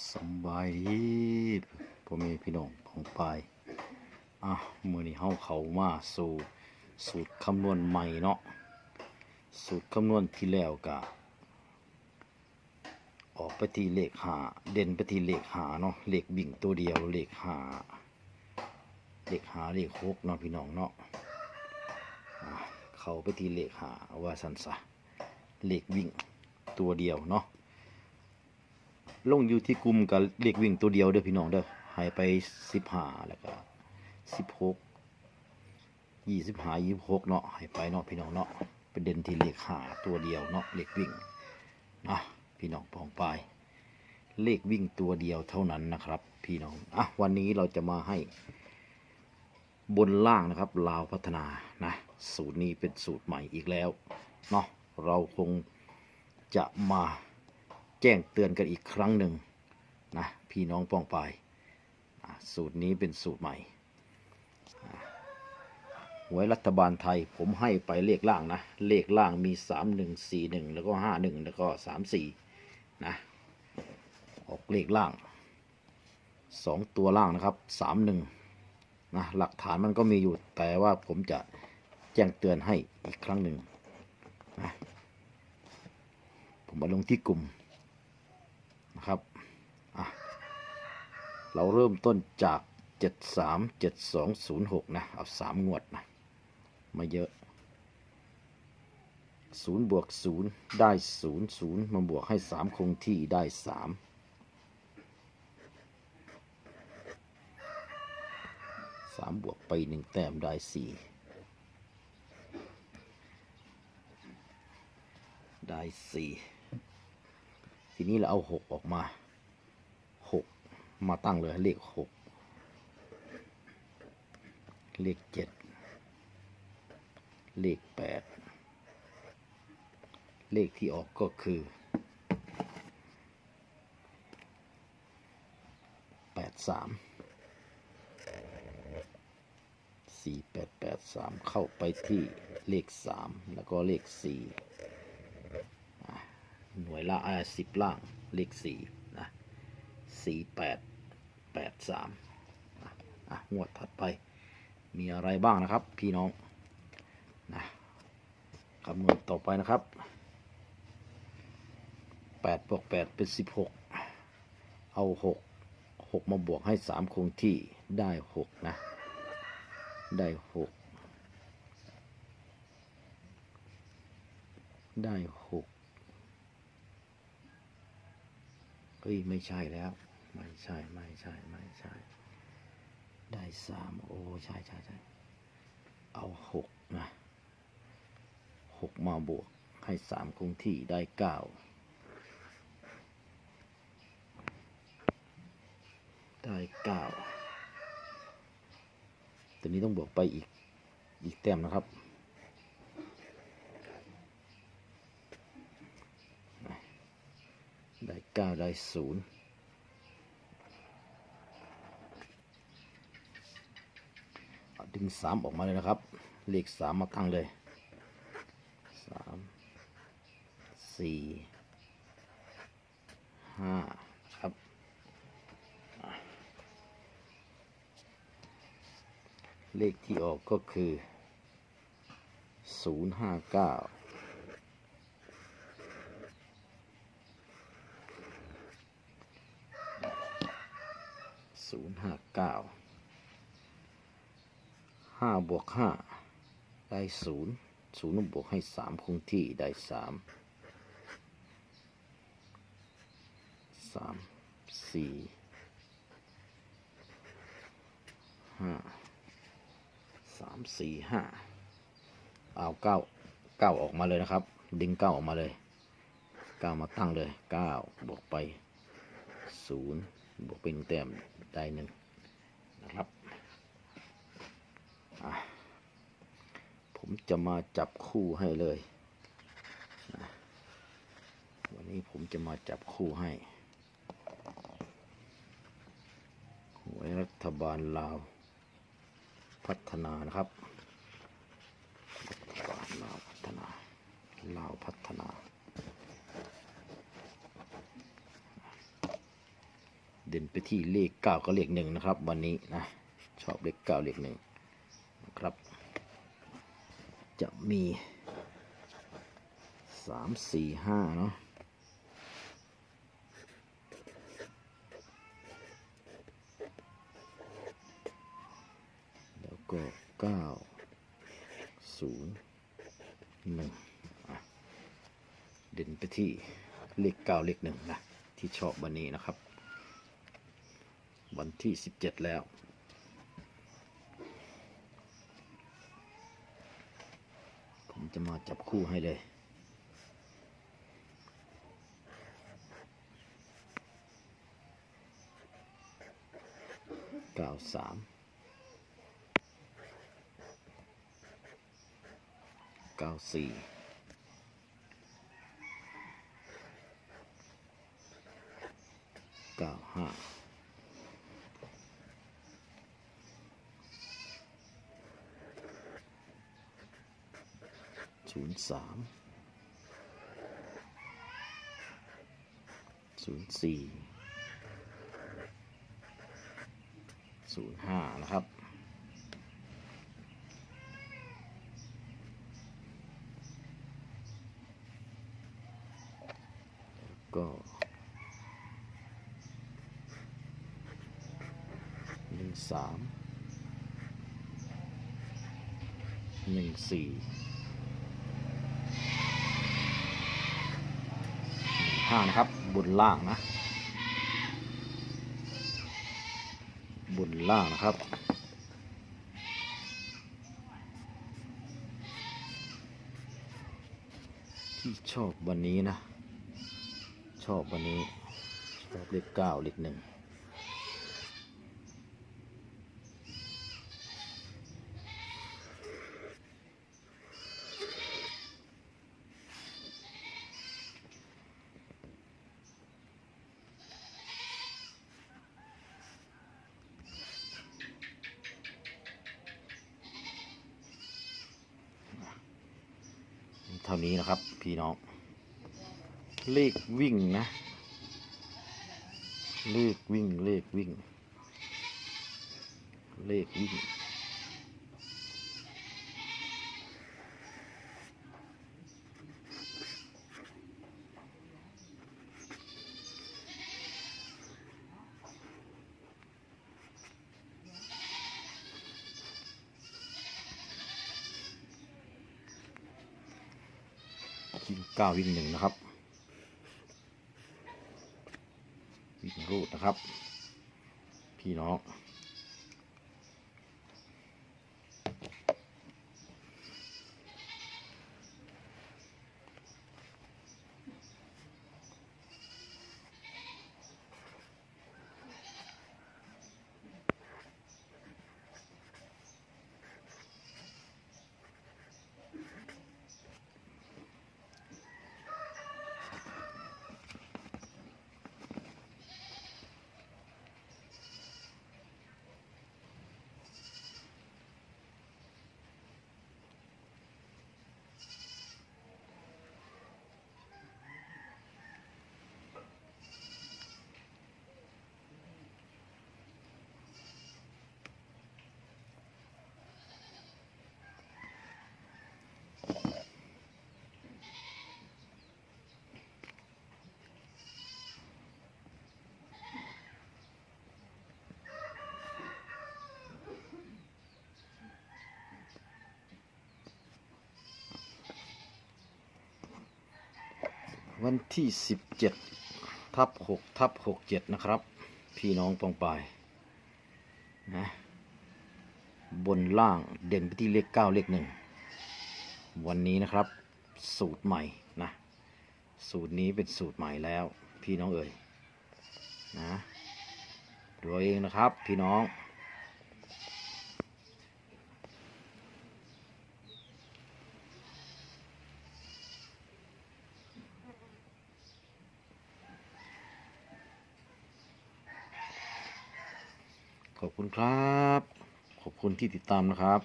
สบายดีพ่อแม่พี่น้องของปายอะมื่อนี้เฮาเขามาสู่สูตรคำนวณใหม่เนาะสูตรคำนวณที่แล้วกะออกไปที่เลขหาเด่นไปที่เลขหาเนาะเลขบิ่งตัวเดียวเลขหาเลขหาเลขหกเนาะพี่น้องเนาะเขาไปที่เลขหาว่าสันซะเลขวิ่งตัวเดียวเนาะ ลงอยู่ที่กลุ่มกับเลขวิ่งตัวเดียวเด้อพี่น้องเด้อหายไปสิบห้าแล้วก็สิบหกยี่สิบห้ายี่สิบหกเนาะหายไปเนาะพี่น้องเนาะป็นเด่นที่เลขหาตัวเดียวเนาะเลขวิ่งนะพี่น้องปองไปเลขวิ่งตัวเดียวเท่านั้นนะครับ พี่น้องอะวันนี้เราจะมาให้ บนล่างนะครับลาวพัฒนานะสูตรนี้เป็นสูตรใหม่อีกแล้วเนาะเราคงจะมา แจ้งเตือนกันอีกครั้งหนึ่งนะพี่น้องป้องปายสูตรนี้เป็นสูตรใหม่หวยรัฐบาลไทยผมให้ไปเลขล่างนะ เลขล่างมี 3 1 4 1 แล้วก็ 5 1 แล้วก็ 3 4 นะ ออกเลขล่าง 2 ตัวล่างนะครับ 3 1 นะ หลักฐานมันก็มีอยู่แต่ว่าผมจะแจ้งเตือนให้อีกครั้งหนึ่งนะผมมาลงที่กลุ่ม นะครับอะเราเริ่มต้นจาก 737206 นะ เอา3งวดนะ มาเยอะ0บวก0ได้0 0มาบวกให้3คงที่ได้3 3บวกไป1แต้มได้4ได้4 ทีนี้เราเอาหกออกมาหกมาตั้งเลยเลขหกเลขเจ็ดเลขแปดเลขที่ออกก็คือแปดสามสี่แปดแปดสามเข้าไปที่เลขสามแล้วก็เลขสี่ หน่วยละอ่าสิบล่างเลขสี่นะสี่แปดแปดสามอะงวดถัดไปมีอะไรบ้างนะครับ พี่น้องนะคำนวณต่อไปนะครับแปดบวกแปดเป็นสิบหกเอาหกหกมาบวกให้สามคงที่ได้หกนะ ได้หกได้หก เฮ้ยไม่ใช่แล้ว ไม่ใช่ไม่ใช่ไม่ใช่ ได้สามโอ้ใช่ใช่ใช่เอาหกนะหกมาบวกให้สามคงที่ได้เก้าได้เก้าตัวนี้ต้องบวกไปอีก อีกแต้มนะครับ เได้0ดึงสามออกมาเลยนะครับ เลขสามมาข้งเลยสามสี่ห้าครับเลขที่ออกก็คือ 059 ศูนย์ห้าเก้าห้าบวกห้าได้ศูนย์ศูนย์บวกให้สามคงที่ได้สามสามสี่ห้าสามสี่ห้าเอาเก้าเก้าออกมาเลยนะครับ ดึงเก้าออกมาเลยเก้ามาตั้งเลยเก้าบวกไปศูนย์ บวกเป็นงแต้มได้หนึ่งนะครับ ผมจะมาจับคู่ให้เลยนะวันนี้ผมจะมาจับคู่ให้หวยรัฐบาลลาว พัฒนานะครับรัฐบาลลาวพัฒนาลาวพัฒนา เด่นไปที่เลขเก้ากับเลขหนึ่งนะครับ วันนี้นะชอบเลขเก้าเลขหนึ่งนะครับ จะมีสามสี่ห้าเนาะแล้วก็เก้าศูนย์หนึ่งเด่นไปที่เลขเก้าเลขหนึ่งนะที่ชอบวันนี้นะครับ วันที่สิบเจ็ดแล้ว ผมจะมาจับคู่ให้เลยเก้าสามเก้าสี่ เก้าห้า ศูนย์ สามศูนย์สี่ศูนย์ห้านะครับก็หนึ่งสามหนึ่งสี่ ห้านะครับ บนล่างนะ บนล่างนะครับที่ชอบวันนี้นะ ชอบวันนี้ ชอบเลขเก้าเลขหนึ่ง เท่านี้นะครับ พี่น้อง เลขวิ่งนะ เลขวิ่งเลขวิ่ง เลขวิ่ง วิ่งเก้าวิ่งหนึ่งนะครับ วิ่งรูดนะครับ พี่น้อง วันที่สิบเจ็ดทับหกทับหกเจ็ดนะครับ พี่น้องปองปายนะบนล่างเด่นไปที่เลขเก้าเลขหนึ่งวันนี้นะครับ สูตรใหม่นะ สูตรนี้เป็นสูตรใหม่แล้ว พี่น้องเอ่ยนะดูเองนะครับ พี่น้อง ขอบคุณครับ ขอบคุณที่ติดตามนะครับ